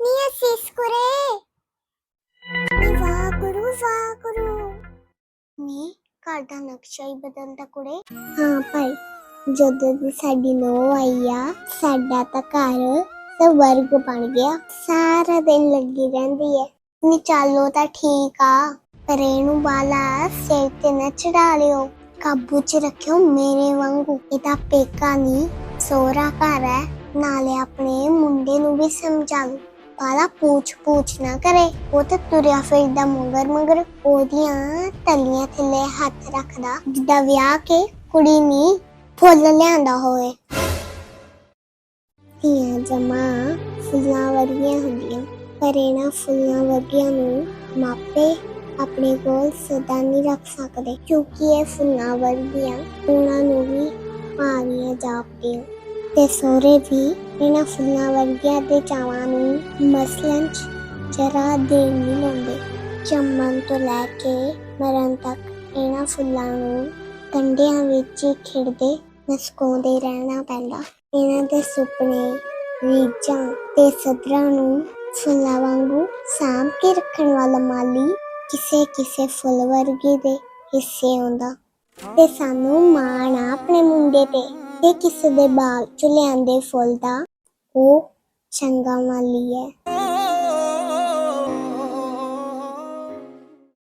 ਨੀ ਅਸੀਸ ਕੁਰੇ ਨੀ ਵਾਹਿਗੁਰੂ ਵਾਹਿਗੁਰੂ ਨੀ, ਘਰ ਦਾ ਨਕਸ਼ਾ ਹੀ ਬਦਲਦਾ ਕੁੜੇ। ਹਾਂ ਭਾਈ, ਜਦੋਂ ਦੀ ਸਾਡੀ ਨੋ ਆਈ ਆ, ਸਾਡਾ ਤਾਂ ਘਰ ਸਵਰਗ ਬਣ ਗਿਆ। ਸਾਰਾ ਦਿਨ ਲੱਗੀ ਰਹਿੰਦੀ ਹੈ ਨੀ ਚਾਲੋ ਤਾਂ ਠੀਕ ਆ, ਪਰ ਇਹਨੂੰ ਬਾਲਾ ਸਿਰ ਤੇ ਨਾ ਚੜਾ ਲਿਓ। ਕਾਬੂ 'ਚ ਰੱਖਿਓ ਮੇਰੇ ਵਾਂਗੂ। ਇਹਦਾ ਪੇਕਾ ਨਹੀਂ ਸੋਹਰਾ ਘਰ ਹੈ ਨਾਲੇ ਆਪਣੇ ਮੁੰਡੇ ਨੂੰ ਵੀ ਸਮਝਾ ਲਓ ਪੂਛ ਪੂਛ ਨਾ ਕਰੇ। ਉਹ ਤਾਂ ਤੁਰਿਆ ਫਿਰਦਾ ਮਗਰ ਮਗਰ। ਉਹਦੀਆਂ ਤਲੀਆਂ ਥੱਲੇ ਹੱਥ ਰੱਖਦਾ। ਜਿੱਦਾਂ ਵਿਆਹ ਕੇ ਕੁੜੀ ਨਹੀਂ ਫੁੱਲ ਲਿਆਂਦਾ ਹੋਵੇ। ਧੀਆਂ ਜਮਾ ਫੁੱਲਾਂ ਵਰਗੀਆਂ ਹੁੰਦੀਆਂ। ਪਰ ਇਹਨਾਂ ਫੁੱਲਾਂ ਵਰਗੀਆਂ ਨੂੰ ਮਾਪੇ ਆਪਣੇ ਕੋਲ ਸਦਾ ਨਹੀਂ ਰੱਖ ਸਕਦੇ। ਕਿਉਂਕਿ ਇਹ ਫੁੱਲਾਂ ਵਰਗੀਆਂ। ਉਹਨਾਂ ਨੂੰ ਵੀ ਮਾਰੀਆਂ ਜਾਪਦੀਆਂ। ਤੇ ਸੋਹਰੇ ਵੀ ਇਹਨਾਂ ਫੁੱਲਾਂ ਵਰਗੀਆਂ ਦੇ ਚਾਵਾਂ ਨੂੰ ਮਸਲਨ ਜਰਾ ਦੇਰ ਨਹੀਂ ਲਾਉਂਦੇ। ਜੰਮਣ ਤੋਂ ਲੈ ਕੇ ਮਰਨ ਤੱਕ ਇਹਨਾਂ ਫੁੱਲਾਂ ਨੂੰ ਕੰਡਿਆਂ ਵਿੱਚ ਖਿੜਦੇ ਮਸਕਾਉਂਦੇ ਰਹਿਣਾ ਪੈਂਦਾ। ਇਹਨਾਂ ਦੇ ਸੁਪਨੇ ਰੀਝਾਂ ਤੇ ਸਦਰਾਂ ਨੂੰ ਫੁੱਲਾਂ ਵਾਂਗੂ ਸਾਂਭ ਕੇ ਰੱਖਣ ਵਾਲਾ ਮਾਲੀ ਕਿਸੇ ਕਿਸੇ ਫੁੱਲ ਵਰਗੇ ਦੇ ਹਿੱਸੇ ਆਉਂਦਾ ਤੇ ਸਾਨੂੰ ਮਾਣ ਆ ਆਪਣੇ ਮੁੰਡੇ ਤੇ। ਇਹ ਕਿਸੇ ਦੇ ਬਾਗ ਚ ਲਿਆਂਦੇ ਫੁੱਲ ਦਾ ਉਹ ਚੰਗਾ ਮਾਲੀ ਹੈ।